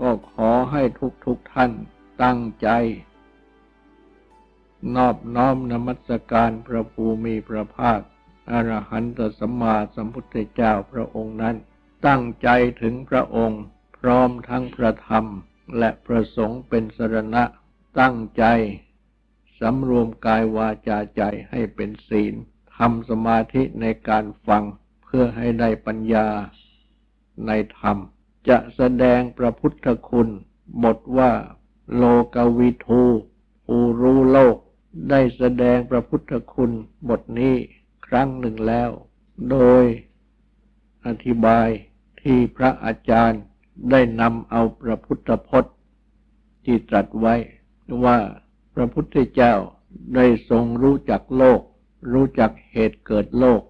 ก็ขอให้ทุกทุกๆท่านตั้งใจ นอบน้อมนมัสการพระภูมิพระภาคอรหันตสัมมาสัมพุทธเจ้าพระองค์นั้น ตั้งใจถึงพระองค์ พร้อมทั้งพระธรรมและพระสงฆ์เป็นสรณะ ตั้งใจสำรวมกายวาจาใจให้เป็นศีลทำสมาธิในการฟังเพื่อให้ได้ปัญญาในธรรม จะแสดงพระพุทธคุณบทว่า โลกวิทูผู้รู้โลก ได้แสดงพระพุทธคุณบทนี้ครั้งหนึ่งแล้ว โดยอธิบายที่พระอาจารย์ได้นำเอาพระพุทธพจน์ ที่ตรัสไว้ว่าพระพุทธเจ้าได้ทรงรู้จักโลก รู้จักเหตุเกิดโลก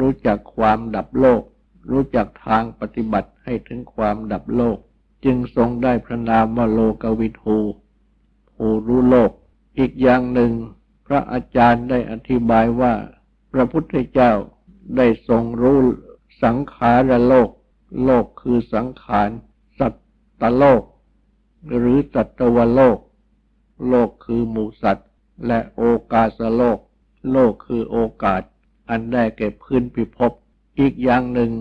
รู้จักความดับโลก รู้จักทางปฏิบัติให้ถึงความดับโลก จึงทรงได้พระนามว่าโลกวิทูผู้รู้โลก อีกอย่างหนึ่ง พระอาจารย์ได้อธิบายว่า พระพุทธเจ้าได้ทรงรู้สังขารโลก โลกคือสังขาร สัตตโลก หรือสัตวโลก โลกคือหมูสัตว์ และโอกาสโลก โลกคือโอกาส อันได้แก่พื้นพิภพอีกอย่างหนึ่ง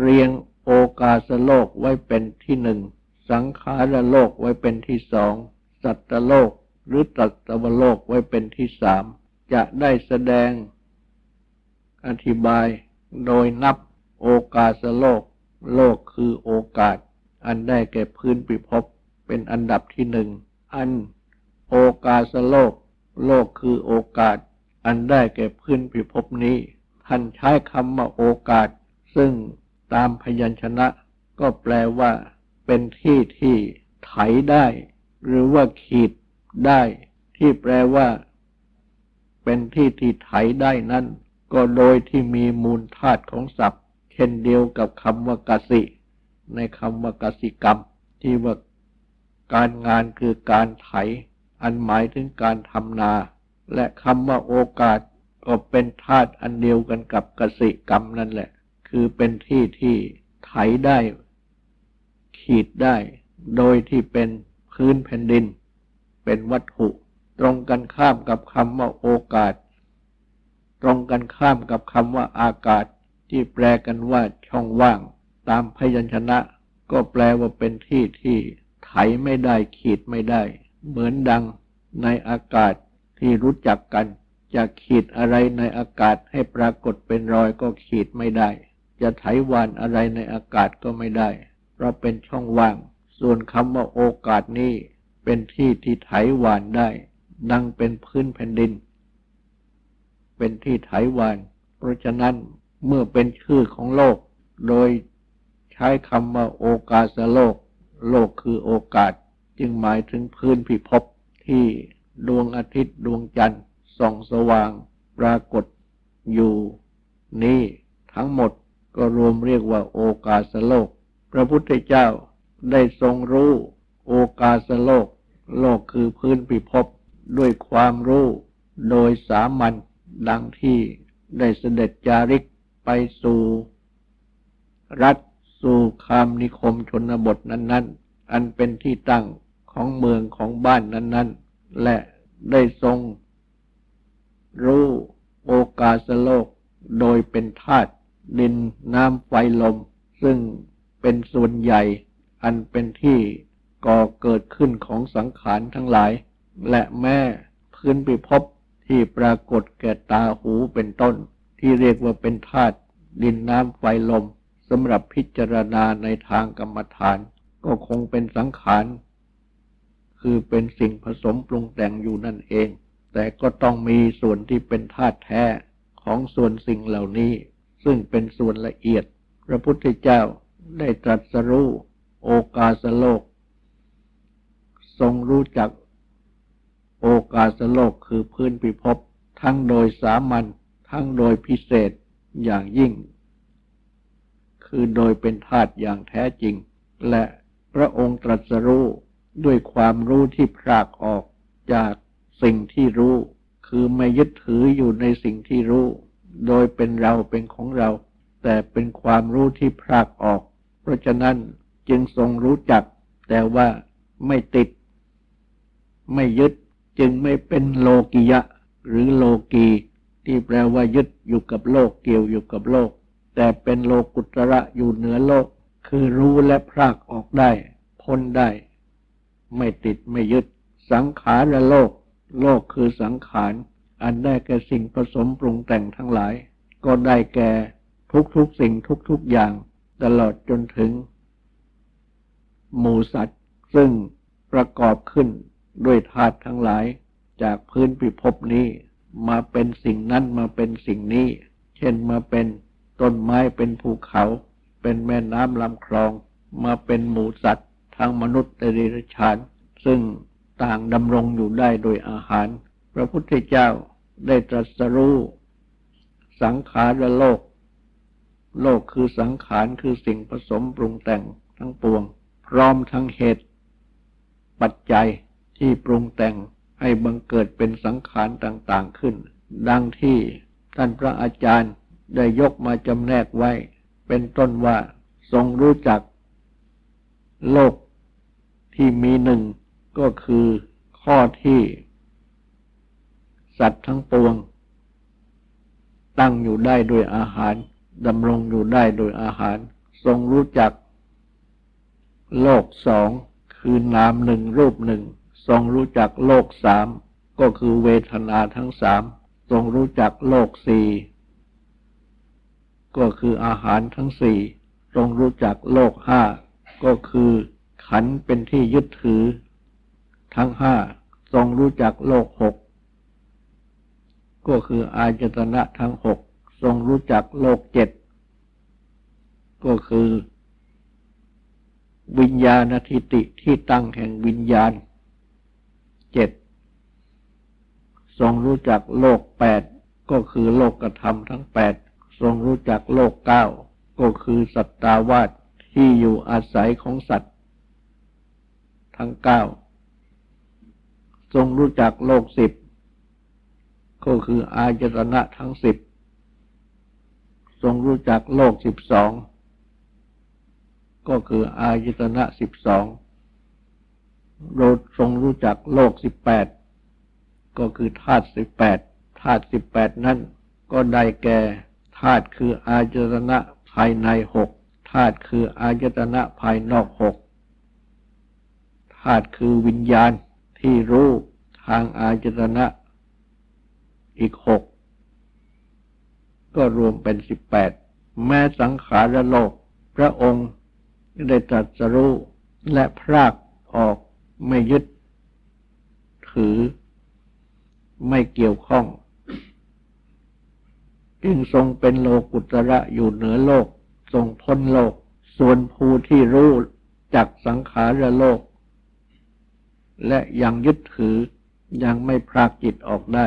เรียงโอกาสโลกไว้เป็นที่หนึ่ง สังขารโลกไว้เป็นที่สอง สัตตโลกหรือตัตวโลกไว้เป็นที่สาม จะได้แสดง อธิบายโดยนับโอกาสโลก โลกคือโอกาส อันได้แก่พื้นพิภพเป็นอันดับที่หนึ่ง อัน โอกาสโลก โลกคือโอกาส อันได้แก่พื้นพิภพนี้ ท่านใช้คำว่าโอกาส ซึ่ง ตามพยัญชนะ ก็แปลว่า เป็นที่ที่ไถได้ หรือว่าขีดได้ ที่แปลว่า เป็นที่ที่ไถได้นั้น ก็โดยที่มีมูลธาตุของศัพท์ เช่นเดียวกับคำว่ากสิ ในคำว่ากสิกรรม ที่ว่าการงานคือการไถ อันหมายถึงการทำนา และคำว่าโอกาสก็เป็นธาตุอันเดียวกันกับกสิกรรมนั่นแหละ คือเป็นที่ที่ไถได้ ขีดได้ โดยที่เป็นพื้นแผ่นดิน เป็นวัตถุ ตรงกันข้ามกับคำว่าโอกาส ตรงกันข้ามกับคำว่าอากาศ ที่แปลกันว่าช่องว่าง ตามพยัญชนะ ก็แปลว่าเป็นที่ที่ไถไม่ได้ขีดไม่ได้ เหมือนดังในอากาศที่รู้จักกัน จะขีดอะไรในอากาศให้ปรากฏเป็นรอยก็ขีดไม่ได้ จะไถวานอะไรในอากาศก็ไม่ได้ เพราะเป็นช่องว่าง ส่วนคำว่าโอกาสนี้ เป็นที่ที่ไถวานได้ ดังเป็นพื้นแผ่นดิน เป็นที่ไถวาน เพราะฉะนั้นเมื่อเป็นชื่อของโลก โดยใช้คำว่าโอกาสโลก โลกคือโอกาส จึงหมายถึงพื้นพิภพที่ดวงอาทิตย์ดวงจันทร์ส่องสว่าง ปรากฏอยู่ นี้ทั้งหมด ก็รวมเรียกว่าโอกาสโลก พระพุทธเจ้าได้ทรงรู้ โอกาสโลก โลกคือพื้นพิภพด้วยความรู้ โดยสามัญดังที่ได้เสด็จจาริกไปสู่ รัฐสู่คามนิคมชนบทนั้น ๆ อันเป็นที่ตั้งของเมืองของบ้านนั้น ๆ และได้ทรง รู้โอกาสโลกโดยเป็นธาตุ ดินน้ำไฟลม ซึ่งเป็นส่วนใหญ่ อันเป็นที่ก่อเกิดขึ้นของสังขารทั้งหลาย และแม่พื้นพิภพที่ปรากฏแก่ตาหูเป็นต้น ที่เรียกว่าเป็นธาตุดินน้ำไฟลมสำหรับพิจารณาในทางกรรมฐาน ก็คงเป็นสังขาร คือเป็นสิ่งผสมปรุงแต่งอยู่นั่นเอง แต่ก็ต้องมีส่วนที่เป็นธาตุแท้ของส่วนสิ่งเหล่านี้ ซึ่งเป็นส่วนละเอียด พระพุทธเจ้าได้ตรัสรู้โอกาสโลก ทรงรู้จักโอกาสโลกคือพื้นพิภพทั้งโดยสามัญทั้งโดยพิเศษอย่างยิ่ง คือโดยเป็นธาตุอย่างแท้จริง และพระองค์ตรัสรู้ด้วยความรู้ที่พรากออกจากสิ่งที่รู้ คือไม่ยึดถืออยู่ในสิ่งที่รู้ โดยเป็นเราเป็นของเรา แต่เป็นความรู้ที่พรากออก เพราะฉะนั้นจึงทรงรู้จัก แต่ว่าไม่ติด ไม่ยึดจึงไม่เป็นโลกิยะ หรือโลกีที่แปลว่ายึดอยู่กับโลกเกี่ยวอยู่กับโลก แต่เป็นโลกุตระอยู่เหนือโลก คือรู้และพรากออกได้ พ้นได้ ไม่ติดไม่ยึด สังขารและโลก โลกคือสังขาร อันได้แก่สิ่งผสมปรุงแต่งทั้งหลาย ก็ได้แก่ทุกๆสิ่งทุกๆอย่างตลอดจนถึง หมูสัตว์ ซึ่งประกอบขึ้นด้วยธาตุทั้งหลาย จากพื้นพิภพนี้ มาเป็นสิ่งนั้นมาเป็นสิ่งนี้ เช่นมาเป็นต้นไม้เป็นภูเขา เป็นแม่น้ำลำคลอง มาเป็นหมูสัตว์ ทั้งมนุษย์และเดรัจฉาน ซึ่งต่างดำรงอยู่ได้โดยอาหาร พระพุทธเจ้าได้ตรัสรู้สังขารโลก โลกคือสังขารคือสิ่งผสมปรุงแต่งทั้งปวง พร้อมทั้งเหตุ ปัจจัยที่ปรุงแต่งให้บังเกิดเป็นสังขารต่างๆขึ้น ดังที่ท่านพระอาจารย์ได้ยกมาจำแนกไว้ เป็นต้นว่าทรงรู้จัก โลกที่มีหนึ่งก็คือข้อที่ สัตว์ทั้งปวง ตั้งอยู่ได้โดยอาหารดำรงอยู่ได้โดยอาหาร ทรงรู้จัก โลกสองคือนามหนึ่งรูปหนึ่ง ทรงรู้จักโลกสามก็คือเวทนาทั้งสามทรงรู้จักโลกสี่ก็คืออาหารทั้งสี่ทรงรู้จักโลกห้าก็คือขันเป็นที่ยึดถือ ทั้งห้าทรงรู้จักโลกหก ก็คืออายตนะทั้งหกทรงรู้จักโลกเจ็ดก็คือ วิญญาณทิติที่ตั้งแห่งวิญญาณเจ็ดทรงรู้จักโลกแปดก็คือโลกกระทำทั้งแปดทรงรู้จักโลกเก้าก็คือสัตตาวาสที่อยู่อาศัยของสัตว์ ทั้งเก้าทรงรู้จักโลกสิบ ก็คืออายตนะทั้งสิบทรงรู้จักโลกสิบสองก็คืออายตนะสิบสองเราทรงรู้จักโลกสิบแปดก็คือธาตุสิบแปดธาตุสิบแปดนั้นก็ได้แก่ธาตุคืออายตนะภายในหกธาตุคืออายตนะภายนอกหกธาตุคือวิญญาณที่รู้ทางอายตนะ อีกหกก็รวมเป็นสิบแปดแม้สังขารโลก พระองค์ได้ตรัสรู้และพรากออกไม่ยึด ถือ ไม่เกี่ยวข้องจึงทรงเป็นโลกุตระอยู่เหนือโลก ทรงพ้นโลก ส่วนภูที่รู้จากสังขารโลก และยังยึดถือยังไม่พรากจิตออกได้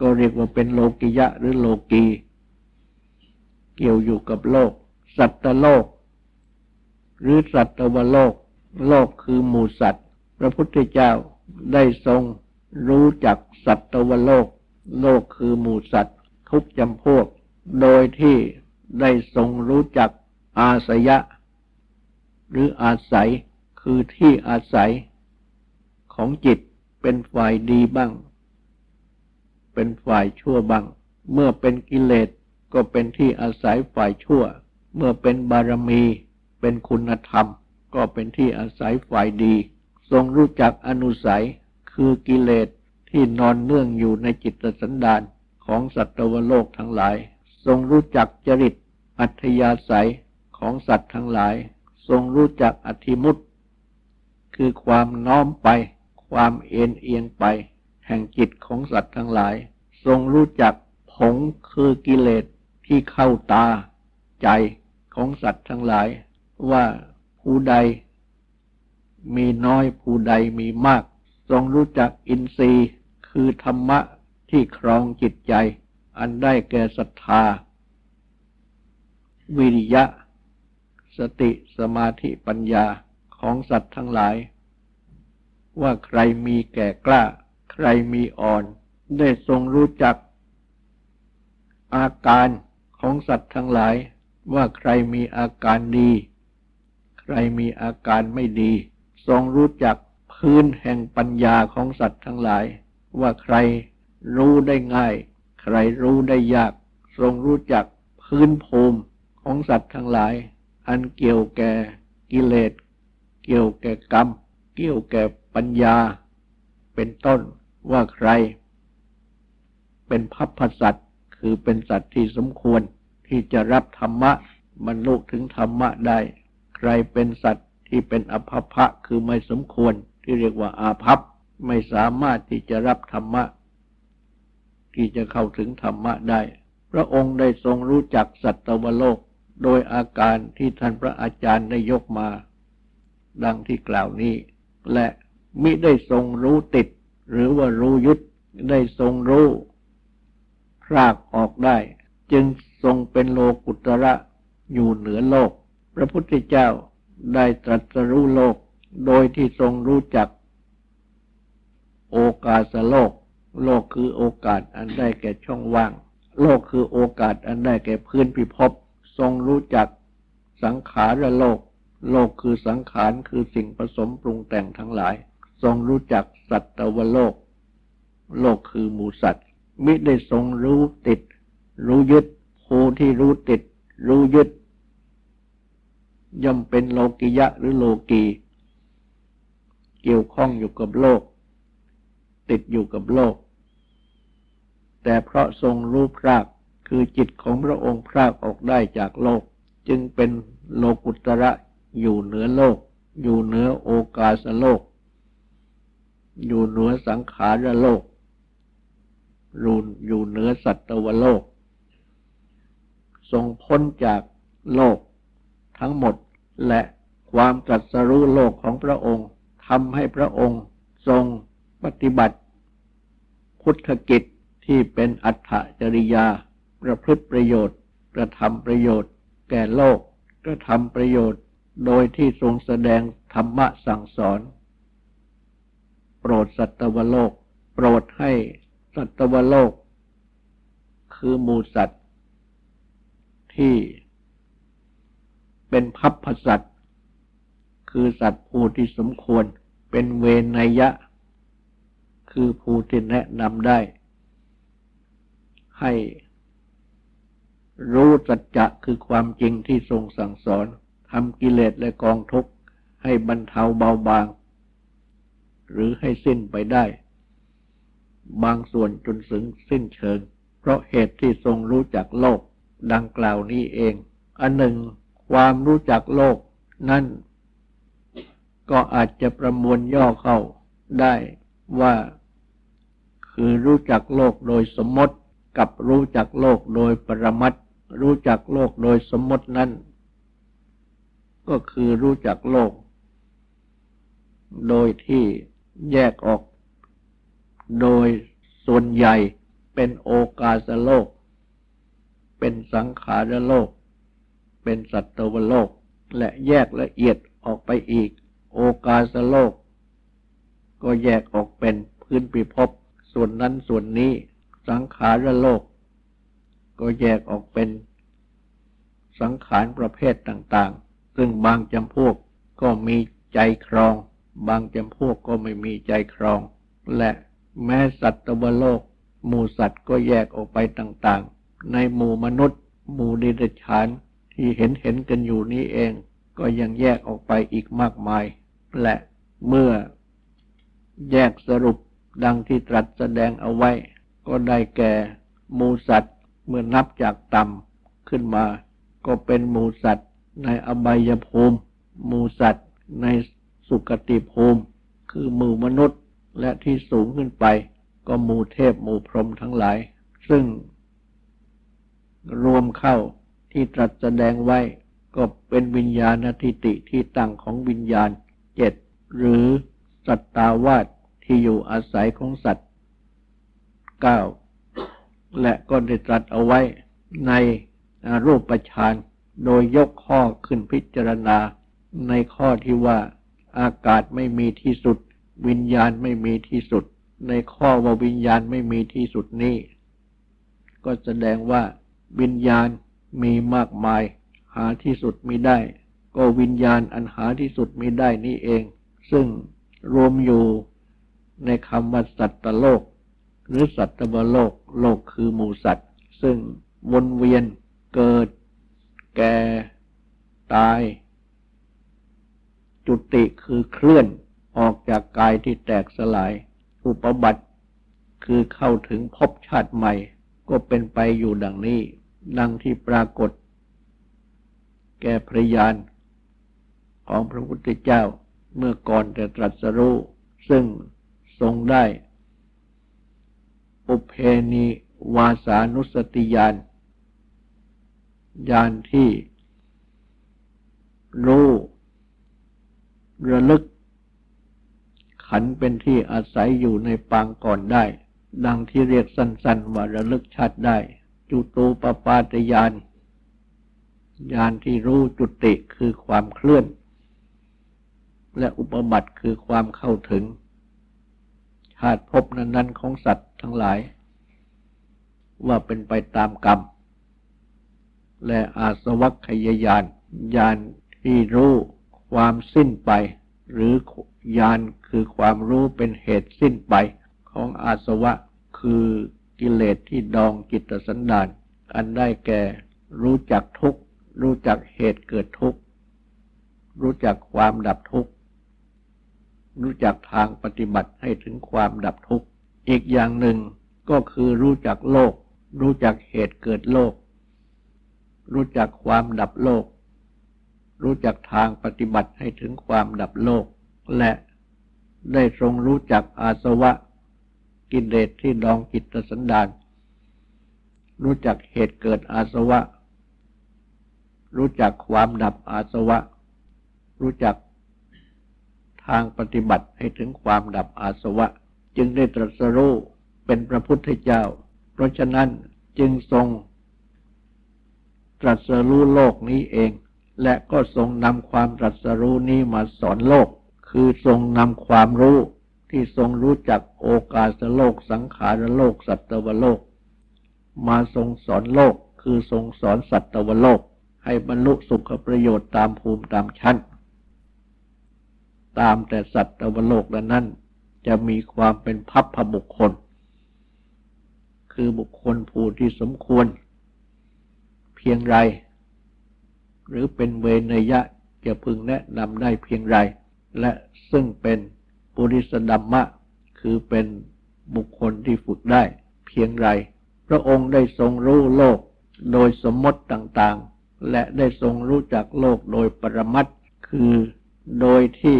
ก็เรียกว่าเป็นโลกิยะหรือโลกี เกี่ยวอยู่กับโลก สัตตโลก หรือสัตวโลก โลกคือหมู่สัตว์ พระพุทธเจ้าได้ทรงรู้จักสัตวโลก โลกคือหมู่สัตว์ทุกจำพวก โดยที่ได้ทรงรู้จักอาสยะ หรืออาศัยคือที่อาศัยของจิตเป็นฝ่ายดีบ้าง เป็นฝ่ายชั่วบ้าง เมื่อเป็นกิเลสก็เป็นที่อาศัยฝ่ายชั่ว เมื่อเป็นบารมี เป็นคุณธรรม ก็เป็นที่อาศัยฝ่ายดี ทรงรู้จักอนุสัยคือกิเลสที่นอนเนื่องอยู่ในจิตสันดานของสัตวโลกทั้งหลาย ทรงรู้จักจริต อัธยาศัยของสัตว์ทั้งหลาย ทรงรู้จักอธิมุตคือความน้อมไป ความเอ็นเอียงไป แห่งจิตของสัตว์ทั้งหลาย ทรงรู้จักผงคือกิเลสที่เข้าตาใจของสัตว์ทั้งหลาย ว่าผู้ใด มีน้อยผู้ใดมีมาก ทรงรู้จักอินทรีย์คือธรรมะที่ครองจิตใจ อันได้แก่ศรัทธา วิริยะ สติสมาธิปัญญาของสัตว์ทั้งหลาย ว่าใครมีแก่กล้า ใครมีอ่อน ได้ทรงรู้จัก อาการของสัตว์ทั้งหลาย ว่าใครมีอาการดี ใครมีอาการไม่ดี ทรงรู้จักพื้นแห่งปัญญาของสัตว์ทั้งหลาย ว่าใครรู้ได้ง่าย ใครรู้ได้ยาก ทรงรู้จักพื้นภูมิของสัตว์ทั้งหลาย อันเกี่ยวแก่กิเลส เกี่ยวแก่กรรม เกี่ยวแก่ปัญญา เป็นต้น ว่าใคร เป็นพัพพสัตว์คือเป็นสัตว์ที่สมควรที่จะรับธรรมะบรรลุถึงธรรมะได้ ใครเป็นสัตว์ที่เป็นอภัพพะคือไม่สมควรที่เรียกว่าอาภัพไม่สามารถที่จะรับธรรมะ ที่จะเข้าถึงธรรมะได้ พระองค์ได้ทรงรู้จักสัตวโลก โดยอาการที่ท่านพระอาจารย์ได้ยกมา ดังที่กล่าวนี้ และมิได้ทรงรู้ติด หรือว่ารู้ยึดได้ทรงรู้พรากออกได้ จึงทรงเป็นโลกุตระอยู่เหนือโลก พระพุทธเจ้าได้ตรัสรู้โลก โดยที่ทรงรู้จัก โอกาสโลก โลกคือโอกาสอันได้แก่ช่องว่าง โลกคือโอกาสอันได้แก่พื้นพิภพทรงรู้จัก สังขารโลก โลกคือสังขารคือสิ่งผสมปรุงแต่งทั้งหลาย ทรงรู้จักสัตวโลก โลกคือหมูสัตว์ มิได้ทรงรู้ติด รู้ยึดผู้ที่รู้ติด รู้ยึด ย่อมเป็นโลกิยะหรือโลกี เกี่ยวข้องอยู่กับโลก ติดอยู่กับโลก แต่เพราะทรงรู้พรากคือจิตของพระองค์พรากออกได้จากโลก จึงเป็นโลกุตระอยู่เหนือโลก อยู่เหนือโอกาสโลก อยู่เหนือสังขารโลกรูนอยู่เหนือสัตวโลก ทรงพ้นจากโลกทั้งหมดและความตรัสรู้โลกของพระองค์ทำให้พระองค์ทรงปฏิบัติ พุทธกิจที่เป็นอัตถจริยา ประพฤติประโยชน์ กระทำประโยชน์ แก่โลก กระทำประโยชน์ โดยที่ทรงแสดงธรรมะสั่งสอน โปรดสัตวโลก โปรดให้สัตวโลก คือหมูสัตว์ ที่เป็นพัพพสัตว์ คือสัตว์ผู้ที่สมควรเป็นเวนยะ คือผู้ที่แนะนำได้ ให้รู้สัจจะคือความจริงที่ทรงสั่งสอนทำกิเลสและกองทุกข์ให้บรรเทาเบาบาง หรือให้สิ้นไปได้ บางส่วนจนถึงสิ้นเชิง เพราะเหตุที่ทรงรู้จักโลก ดังกล่าวนี้เอง อันหนึ่ง ความรู้จักโลก นั่น ก็อาจจะประมวลย่อเข้าได้ว่า คือรู้จักโลกโดยสมมติกับรู้จักโลกโดยปรมัตรู้จักโลกโดยสมมตินั้น ก็คือรู้จักโลก โดยที่ แยกออก โดยส่วนใหญ่เป็นโอกาสโลก เป็นสังขารโลก เป็นสัตวโลก และแยกละเอียดออกไปอีก โอกาสโลก ก็แยกออกเป็นพื้นปิภพส่วนนั้นส่วนนี้สังขารโลก ก็แยกออกเป็น สังขารประเภทต่าง ๆ ซึ่งบางจำพวกก็มีใจครอง บางจำพวกก็ไม่มีใจครอง และแม้สัตวโลก หมู่สัตว์ก็แยกออกไปต่างๆ ในหมู่มนุษย์ หมู่ดิเดชานที่เห็นเห็นกันอยู่นี้เอง ก็ยังแยกออกไปอีกมากมาย และเมื่อแยกสรุปดังที่ตรัสแสดงเอาไว้ ก็ได้แก่หมูสัตว์เมื่อนับจากต่ำขึ้นมา ก็เป็นหมูสัตว์ในอบายภูมิหมูสัตว์ใน สุคติภูมิ คือหมู่มนุษย์และที่สูงขึ้นไป ก็หมู่เทพหมู่พรหมทั้งหลาย ซึ่ง รวมเข้าที่ตรัสแสดงไว้ ก็เป็นวิญญาณทิติที่ตั้งของวิญญาณเจ็ดหรือสัตตาวาสที่อยู่อาศัยของสัตว์เก้าและก็ได้ตรัสเอาไว้ในรูปประชานโดยยกข้อขึ้นพิจารณาในข้อที่ว่า อากาศไม่มีที่สุด วิญญาณไม่มีที่สุด ในข้อว่าวิญญาณไม่มีที่สุดนี้ ก็แสดงว่า วิญญาณมีมากมาย หาที่สุดมิได้ ก็วิญญาณอันหาที่สุดมิได้นี่เอง ซึ่งรวมอยู่ในคำว่าสัตตโลก หรือสัตตวโลก โลกคือหมู่สัตว์ ซึ่งวนเวียนเกิด แก่ ตาย จุติคือเคลื่อนออกจากกายที่แตกสลาย อุปบัติ คือเข้าถึงภพชาติใหม่ ก็เป็นไปอยู่ดังนี้ ดังที่ปรากฏ แก่พระยานของพระพุทธเจ้าเมื่อก่อนจะตรัสรู้ซึ่งทรงได้ อุเพนีวาสานุสติยานยานที่รู้ ระลึก ขันเป็นที่อาศัยอยู่ในปางก่อนได้ ดังที่เรียกสั้นๆว่าระลึกชาติได้ จุตูปปาตยานยานที่รู้จุติคือความเคลื่อน และอุปบัติคือความเข้าถึง ชาติภพนั้น ๆ ของสัตว์ทั้งหลาย ว่าเป็นไปตามกรรม และอาสวัคยายานยานที่รู้ ความสิ้นไป หรือยานคือความรู้เป็นเหตุสิ้นไปของอาสวะ คือกิเลสที่ดองจิตสันดาน อันได้แก่รู้จักทุกข์ รู้จักเหตุเกิดทุกข์ รู้จักความดับทุกข์ รู้จักทางปฏิบัติให้ถึงความดับทุกข์ อีกอย่างหนึ่งก็คือรู้จักโลก รู้จักเหตุเกิดโลก รู้จักความดับโลก รู้จักทางปฏิบัติให้ถึงความดับโลก และได้ทรงรู้จักอาสวะกิเลสที่ดองจิตสันดาน รู้จักเหตุเกิดอาสวะ รู้จักความดับอาสวะ รู้จักทางปฏิบัติให้ถึงความดับอาสวะ จึงได้ตรัสรู้เป็นพระพุทธเจ้า เพราะฉะนั้นจึงทรงตรัสรู้โลกนี้เอง และก็ทรงนำความตรัสรู้นี้มาสอนโลก คือทรงนำความรู้ที่ทรงรู้จักโอกาสโลกสังขารโลกสัตวโลก มาทรงสอนโลก คือทรงสอนสัตวโลก ให้บรรลุสุขประโยชน์ตามภูมิตามชั้น ตามแต่สัตวโลกนั้นจะมีความเป็นพัพพบุคคล คือบุคคลผู้ที่สมควร เพียงไร หรือเป็นเวนยะจะพึงแนะนำได้เพียงไร และซึ่งเป็นปุริสดัมมะ คือเป็นบุคคลที่ฝึกได้เพียงไร พระองค์ได้ทรงรู้โลกโดยสมมติต่างๆ และได้ทรงรู้จักโลกโดยปรมัตคือโดยที่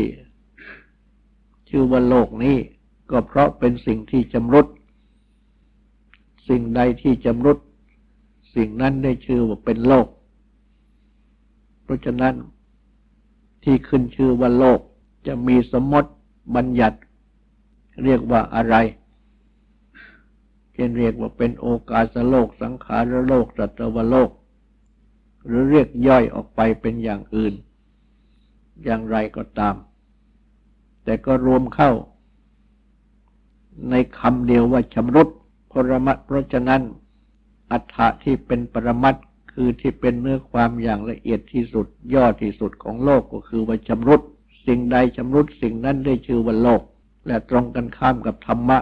ชื่อว่าโลกนี้ ก็เพราะเป็นสิ่งที่จำรุดสิ่งใดที่จำรุดสิ่งนั้นได้ชื่อว่าเป็นโลก เพราะฉะนั้นที่ขึ้นชื่อว่าโลกจะมีสมมติบัญญัติ เรียกว่าอะไรเช่นเรียกว่าเป็นโอกาสโลก สังขารโลกสัตวโลก หรือเรียกย่อยออกไปเป็นอย่างอื่น อย่างไรก็ตาม แต่ก็รวมเข้า ในคำเดียวว่าชำรุดพรมัตเพราะฉะนั้น อัฏฐะที่เป็นปรมัต คือที่เป็นเนื้อความอย่างละเอียดที่สุดย่อที่สุดของโลกก็คือว่าชำรุด สิ่งใดชำรุดสิ่งนั้นได้ชื่อว่าโลก และตรงกันข้ามกับธรรมะ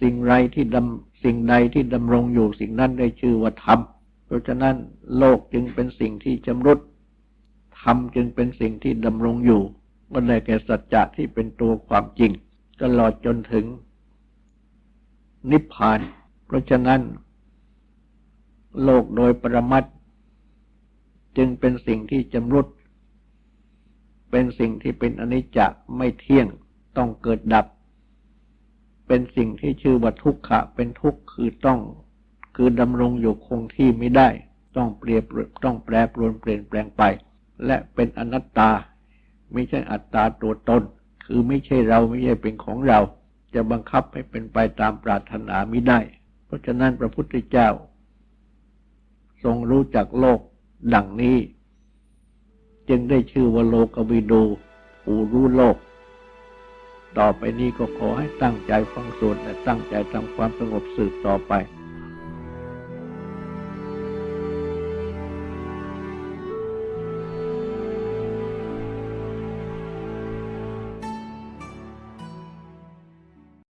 สิ่งไรที่ดำสิ่งใดที่ดำรงอยู่สิ่งนั้นได้ชื่อว่าธรรม เพราะฉะนั้นโลกจึงเป็นสิ่งที่ชำรุดธรรมจึงเป็นสิ่งที่ดำรงอยู่ก็ได้แก่สัจจะที่เป็นตัวความจริง ตลอดจนถึงนิพพาน เพราะฉะนั้น โลกโดยปรมัตจึงเป็นสิ่งที่จำรุด เป็นสิ่งที่เป็นอนิจจไม่เที่ยงต้องเกิดดับ เป็นสิ่งที่ชื่อว่าทุกขะ เป็นทุกข์คือต้องคือดำรงอยู่คงที่ไม่ได้ ต้องเปรียบต้องแปรปรวนเปลี่ยนแปลงไป และเป็นอนัตตา ไม่ใช่อัตตาตัวตน คือไม่ใช่เราไม่ใช่เป็นของเรา จะบังคับให้เป็นไปตามปรารถนาไม่ได้ เพราะฉะนั้นพระพุทธเจ้า ทรงรู้จักโลกดังนี้ จึงได้ชื่อว่าโลกวิดูผู้รู้โลก ต่อไปนี้ก็ขอให้ตั้งใจฟังสวดและตั้งใจทำความสงบสืบต่อไป